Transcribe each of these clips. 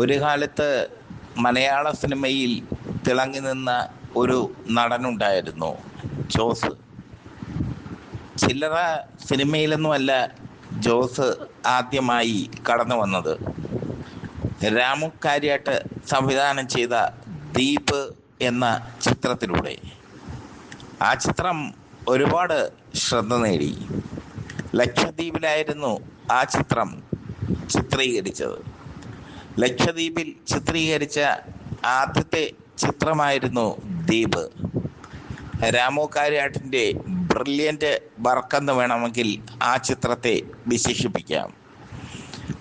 ഒരു കാലത്ത് മലയാള സിനിമയിൽ തിളങ്ങി നിന്ന ഒരു നടനുണ്ടായിരുന്നു ജോസ്. ചില്ലറ സിനിമയിലൊന്നുമല്ല ജോസ് ആദ്യമായി കടന്നു വന്നത്. രാമു സംവിധാനം ചെയ്ത ദീപ് എന്ന ചിത്രത്തിലൂടെ. ആ ചിത്രം ഒരുപാട് ശ്രദ്ധ നേടി. ലക്ഷദ്വീപിലായിരുന്നു ആ ചിത്രം ചിത്രീകരിച്ചത്. ലക്ഷദ്വീപിൽ ചിത്രീകരിച്ച ആദ്യത്തെ ചിത്രമായിരുന്നു ദ്വീപ്. രാമു കാര്യാട്ടിന്റെ ബ്രില്യന്റ് വർക്കെന്ന് വേണമെങ്കിൽ ആ ചിത്രത്തെ വിശേഷിപ്പിക്കാം.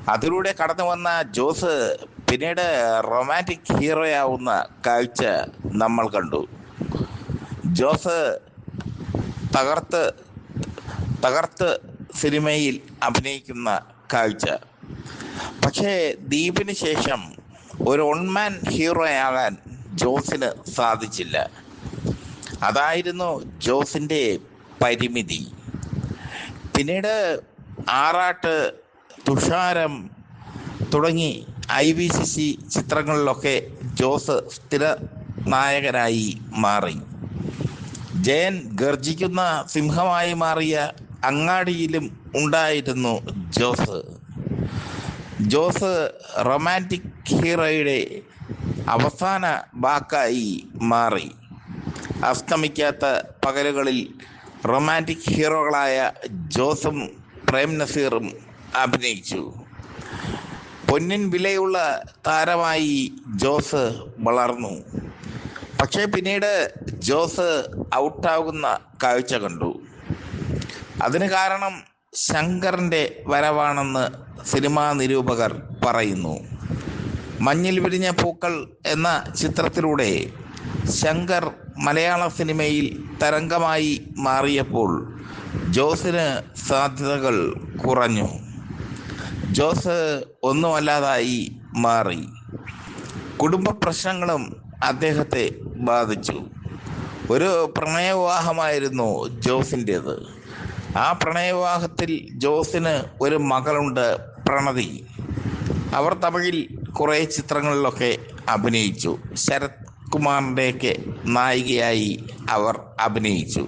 അതിലൂടെ കടന്നു വന്ന ജോസ് പിന്നീട് റൊമാന്റിക് ഹീറോയാവുന്ന കാഴ്ച നമ്മൾ കണ്ടു. ജോസ് തകർത്ത് തകർത്ത് സിനിമയിൽ അഭിനയിക്കുന്ന കാഴ്ച. പക്ഷേ ദീപിന് ശേഷം ഒരു ഒൺമാൻ ഹീറോയാകാൻ ജോസിന് സാധിച്ചില്ല. അതായിരുന്നു ജോസിന്റെ പരിമിതി. പിന്നീട് ആറാട്ട് തുഷാരം തുടങ്ങി ഐ വി സി സി ചിത്രങ്ങളിലൊക്കെ ജോസ് സ്ഥിര നായകനായി മാറി. ജയൻ ഗർജിക്കുന്ന സിംഹമായി മാറിയ അങ്ങാടിയിലും ഉണ്ടായിരുന്നു ജോസ്. ജോസ് റൊമാന്റിക് ഹീറോയുടെ അവസാന വാക്കായി മാറി. അസ്തമിക്കാത്ത പകലുകളിൽ റൊമാന്റിക് ഹീറോകളായ ജോസും പ്രേം നസീറും അഭിനയിച്ചു. പൊന്നിൻ വിലയുള്ള താരമായി ജോസ് വളർന്നു. പക്ഷേ പിന്നീട് ജോസ് ഔട്ടാകുന്ന കാഴ്ച കണ്ടു. അതിന് കാരണം ശങ്കറിന്റെ വരവാണെന്ന് സിനിമാ നിരൂപകർ പറയുന്നു. മഞ്ഞിൽ വിരിഞ്ഞ പൂക്കൾ എന്ന ചിത്രത്തിലൂടെ ശങ്കർ മലയാള സിനിമയിൽ തരംഗമായി മാറിയപ്പോൾ ജോസിന് സാധ്യതകൾ കുറഞ്ഞു. ജോസ് ഒന്നുമല്ലാതായി മാറി. കുടുംബ പ്രശ്നങ്ങളും അദ്ദേഹത്തെ ബാധിച്ചു. ഒരു പ്രണയവിവാഹമായിരുന്നു ജോസിന്റേത് ആ പ്രണയവിവാഹത്തിൽ ജോസിന് ഒരു മകളുണ്ട് പ്രണതി. അവർ തമിഴിൽ കുറേ ചിത്രങ്ങളിലൊക്കെ അഭിനയിച്ചു. ശരത് കുമാറിന്റെയൊക്കെ നായികയായി അവർ അഭിനയിച്ചു.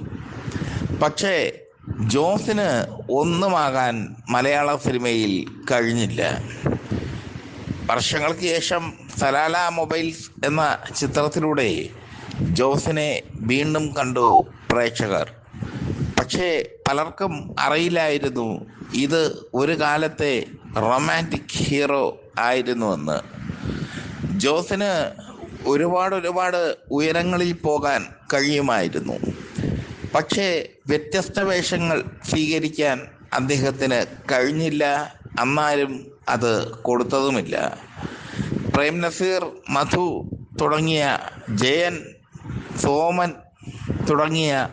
പക്ഷേ ജോസിന് ഒന്നുമാകാൻ മലയാള സിനിമയിൽ കഴിഞ്ഞില്ല. വർഷങ്ങൾക്ക് ശേഷം സലാല മൊബൈൽസ് എന്ന ചിത്രത്തിലൂടെ ജോസിനെ വീണ്ടും കണ്ടു പ്രേക്ഷകർ. പക്ഷേ പലർക്കും അറിയില്ലായിരുന്നു ഇത് ഒരു കാലത്തെ റൊമാന്റിക് ഹീറോ ആയിരുന്നുവെന്ന്. ജോസിന് ഒരുപാട് ഒരുപാട് ഉയരങ്ങളിൽ പോകാൻ കഴിയുമായിരുന്നു. പക്ഷേ വ്യത്യസ്ത വേഷങ്ങൾ സ്വീകരിക്കാൻ അദ്ദേഹത്തിന് കഴിഞ്ഞില്ല. അന്നാലും അത് കൊടുത്തതുമില്ല. പ്രേം നസീർ മധു തുടങ്ങിയ ജയൻ സോമൻ തുടങ്ങിയ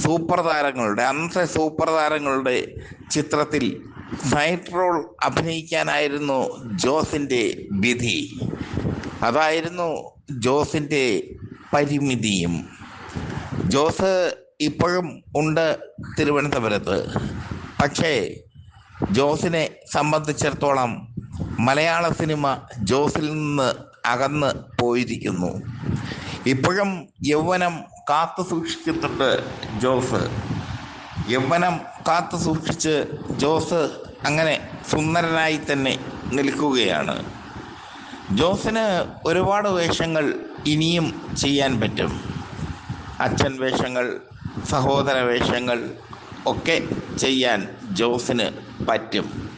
സൂപ്പർ താരങ്ങളുടെ അന്നത്തെ സൂപ്പർ താരങ്ങളുടെ ചിത്രത്തിൽ നൈറ്റ് റോൾ അഭിനയിക്കാനായിരുന്നു ജോസിന്റെ വിധി. അതായിരുന്നു ജോസിന്റെ പരിമിതിയും. ജോസ് ഇപ്പോഴും ഉണ്ട് തിരുവനന്തപുരത്ത്. പക്ഷേ ജോസിനെ സംബന്ധിച്ചിടത്തോളം മലയാള സിനിമ ജോസിൽ നിന്ന് അകന്ന് പോയിരിക്കുന്നു. ഇപ്പോഴും യൗവനം കാത്തു സൂക്ഷിക്കുന്നുണ്ട് ജോസ്. യൗവനം കാത്തു സൂക്ഷിച്ച് ജോസ് അങ്ങനെ സുന്ദരനായി തന്നെ നിൽക്കുകയാണ്. ജോസിന് ഒരുപാട് വേഷങ്ങൾ ഇനിയും ചെയ്യാൻ പറ്റും. അച്ഛൻ വേഷങ്ങൾ സഹോദര വേഷങ്ങൾ ഒക്കെ ചെയ്യാൻ ജോസിന് പറ്റും.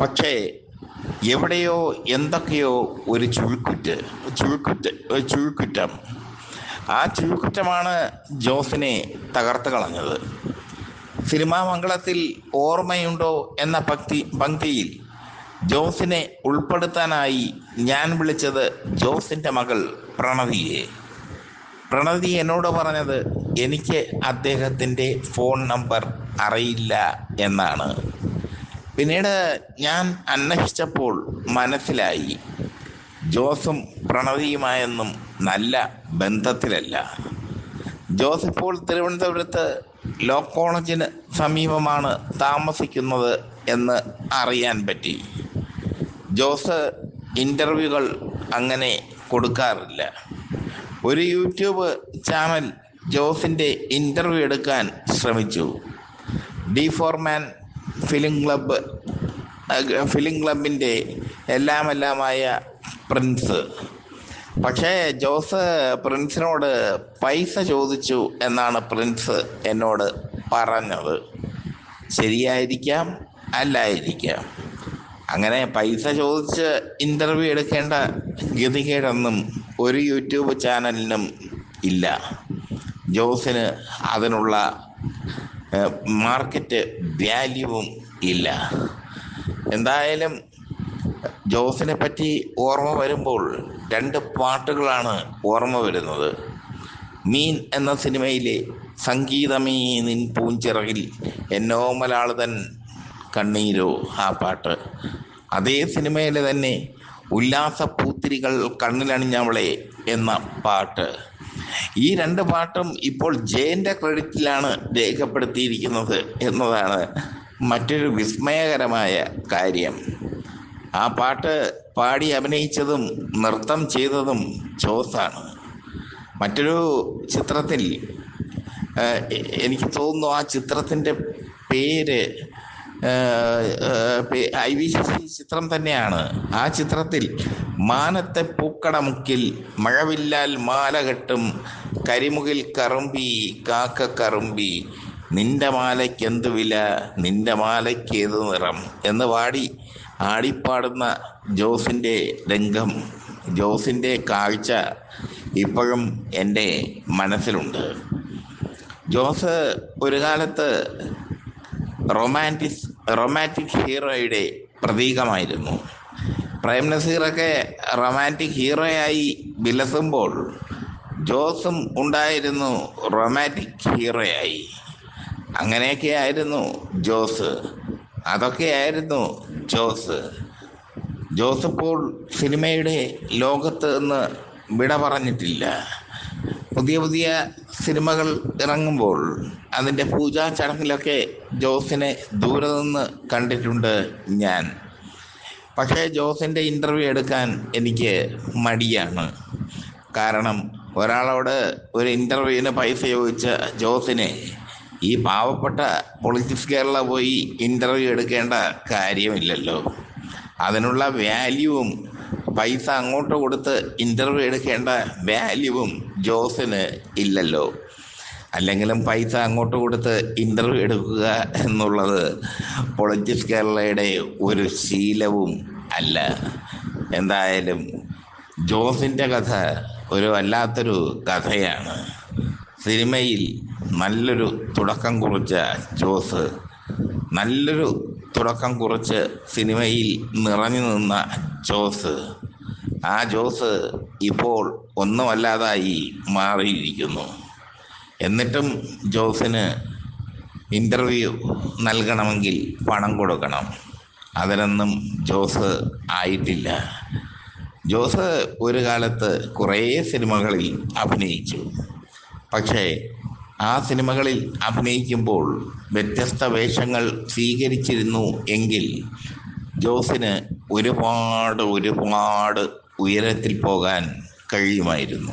പക്ഷേ എവിടെയോ എന്തൊക്കെയോ ഒരു ചുഴുക്കുറ്റ് ചുഴുക്കുറ്റ് ചുഴുക്കുറ്റം. ആ ചുഴുക്കുറ്റമാണ് ജോസിനെ തകർത്ത് കളഞ്ഞത്. സിനിമാ മംഗളത്തിൽ ഓർമ്മയുണ്ടോ എന്ന പക്തി പങ്ക്തിയിൽ ജോസിനെ ഉൾപ്പെടുത്താനായി ഞാൻ വിളിച്ചത് ജോസിന്റെ മകൾ പ്രണതിയെ. പ്രണതി എന്നോട് പറഞ്ഞത് എനിക്ക് അദ്ദേഹത്തിന്റെ ഫോൺ നമ്പർ അറിയില്ല എന്നാണ്. പിന്നീട് ഞാൻ അന്വേഷിച്ചപ്പോൾ മനസ്സിലായി. ജോസും പ്രണതിയുമായൊന്നും നല്ല ബന്ധത്തിലല്ല. ജോസ് ഇപ്പോൾ തിരുവനന്തപുരത്ത് ലോ കോളേജിന് സമീപമാണ് താമസിക്കുന്നത് എന്ന് അറിയാൻ പറ്റി. ജോസ് ഇന്റർവ്യൂകൾ അങ്ങനെ കൊടുക്കാറില്ല. ഒരു യൂട്യൂബ് ചാനൽ ജോസിന്റെ ഇന്റർവ്യൂ എടുക്കാൻ ശ്രമിച്ചു. ഡി ഫോർമാൻ ഫിലിം ക്ലബ്ബ് ഫിലിം ക്ലബിന്റെ എല്ലാമെല്ലാമായ പ്രിൻസ്. പക്ഷേ ജോസ് പ്രിൻസിനോട് പൈസ ചോദിച്ചു എന്നാണ് പ്രിൻസ് എന്നോട് പറഞ്ഞത്. ശരിയായിരിക്കാം അല്ലായിരിക്കാം. അങ്ങനെ പൈസ ചോദിച്ച് ഇന്റർവ്യൂ എടുക്കേണ്ട ഗതികേടൊന്നും ഒരു യൂട്യൂബ് ചാനലിനും ഇല്ല. ജോസിന് അതിനുള്ള മാർക്കറ്റ് വാല്യൂവും ഇല്ല. എന്തായാലും ജോസിനെ പറ്റി ഓർമ്മ വരുമ്പോൾ രണ്ട് പാട്ടുകളാണ് ഓർമ്മ വരുന്നത്. മീൻ എന്ന സിനിമയിലെ സംഗീതമേ നിൻ പൂഞ്ചിറകിൽ എന്നോ മലയാളതൻ കണ്ണീരോ ആ പാട്ട്. അതേ സിനിമയിലെ തന്നെ ഉല്ലാസ പൂത്തിരികൾ കണ്ണിലണിഞ്ഞവളെ എന്ന പാട്ട്. ഈ രണ്ട് പാട്ടും ഇപ്പോൾ ജയന്റെ ക്രെഡിറ്റിലാണ് രേഖപ്പെടുത്തിയിരിക്കുന്നത് എന്നതാണ് മറ്റൊരു വിസ്മയകരമായ കാര്യം. ആ പാട്ട് പാടി അഭിനയിച്ചതും നൃത്തം ചെയ്തതും ചോസാണ് മറ്റൊരു ചിത്രത്തിൽ എനിക്ക് തോന്നുന്നു ആ ചിത്രത്തിന്റെ പേര് ഐ വി ശശി ചിത്രം തന്നെയാണ്. ആ ചിത്രത്തിൽ മാനത്തെ പൂക്കടമുക്കിൽ മഴവില്ലാൽ മാല കെട്ടും കരിമുകിൽ കറുമ്പി കാക്ക കറുമ്പി നിന്റെ മാലയ്ക്ക് മാലയ്ക്കെന്ത് വില നിന്റെ മാലയ്ക്ക് ഏത് നിറം എന്ന് പാടി ആടിപ്പാടുന്ന ജോസിന്റെ രംഗം ജോസിന്റെ കാഴ്ച ഇപ്പോഴും എന്റെ മനസ്സിലുണ്ട്. ജോസ് ഒരു കാലത്ത് റൊമാന്റിക് റൊമാന്റിക് ഹീറോയുടെ പ്രതീകമായിരുന്നു. പ്രേം നസീറൊക്കെ റൊമാന്റിക് ഹീറോയായി വിലസുമ്പോൾ ജോസും ഉണ്ടായിരുന്നു റൊമാന്റിക് ഹീറോയായി അങ്ങനെയൊക്കെയായിരുന്നു ജോസ്. അതൊക്കെയായിരുന്നു ജോസ്. ജോസ് ഇപ്പോൾ സിനിമയുടെ ലോകത്ത് നിന്ന് വിട പറഞ്ഞിട്ടില്ല. പുതിയ പുതിയ സിനിമകൾ ഇറങ്ങുമ്പോൾ അതിന്റെ പൂജാ ചടങ്ങിലൊക്കെ ജോസിനെ ദൂരെ നിന്ന് കണ്ടിട്ടുണ്ട് ഞാൻ. പക്ഷേ ജോസിന്റെ ഇന്റർവ്യൂ എടുക്കാൻ എനിക്ക് മടിയാണ്. കാരണം ഒരാളോട് ഒരു ഇന്റർവ്യൂവിന് പൈസ ചോദിച്ച ജോസിനെ ഈ പാവപ്പെട്ട പൊളിറ്റിക്സ് കേരള പോയി ഇന്റർവ്യൂ എടുക്കേണ്ട കാര്യമില്ലല്ലോ. അതിനുള്ള വാല്യൂവും പൈസ അങ്ങോട്ട് കൊടുത്ത് ഇന്റർവ്യൂ എടുക്കേണ്ട വാല്യൂവും ജോസിന് ഇല്ലല്ലോ. അല്ലെങ്കിലും പൈസ അങ്ങോട്ട് കൊടുത്ത് ഇന്റർവ്യൂ എടുക്കുക എന്നുള്ളത് പൊളിറ്റിക്സ് കേരളയുടെ ഒരു ശീലവും അല്ല. എന്തായാലും ജോസിന്റെ കഥ ഒരു വല്ലാത്തൊരു കഥയാണ്. സിനിമയിൽ നല്ലൊരു തുടക്കം കുറിച്ച ജോസ് നല്ലൊരു തുടക്കം കുറിച്ച് സിനിമയിൽ നിറഞ്ഞു നിന്ന ജോസ്. ആ ജോസ് ഇപ്പോൾ ഒന്നുമല്ലാതായി മാറിയിരിക്കുന്നു. എന്നിട്ടും ജോസിന് ഇന്റർവ്യൂ നൽകണമെങ്കിൽ പണം കൊടുക്കണം. അതിനൊന്നും ജോസ് ആയിട്ടില്ല. ജോസ് ഒരു കാലത്ത് കുറേ സിനിമകളിൽ അഭിനയിച്ചു. പക്ഷേ ആ സിനിമകളിൽ അഭിനയിക്കുമ്പോൾ വ്യത്യസ്ത വേഷങ്ങൾ സ്വീകരിച്ചിരുന്നു എങ്കിൽ ജോസിന് ഒരുപാട് ഒരുപാട് ഉയരത്തിൽ പോകാൻ കഴിയുമായിരുന്നു.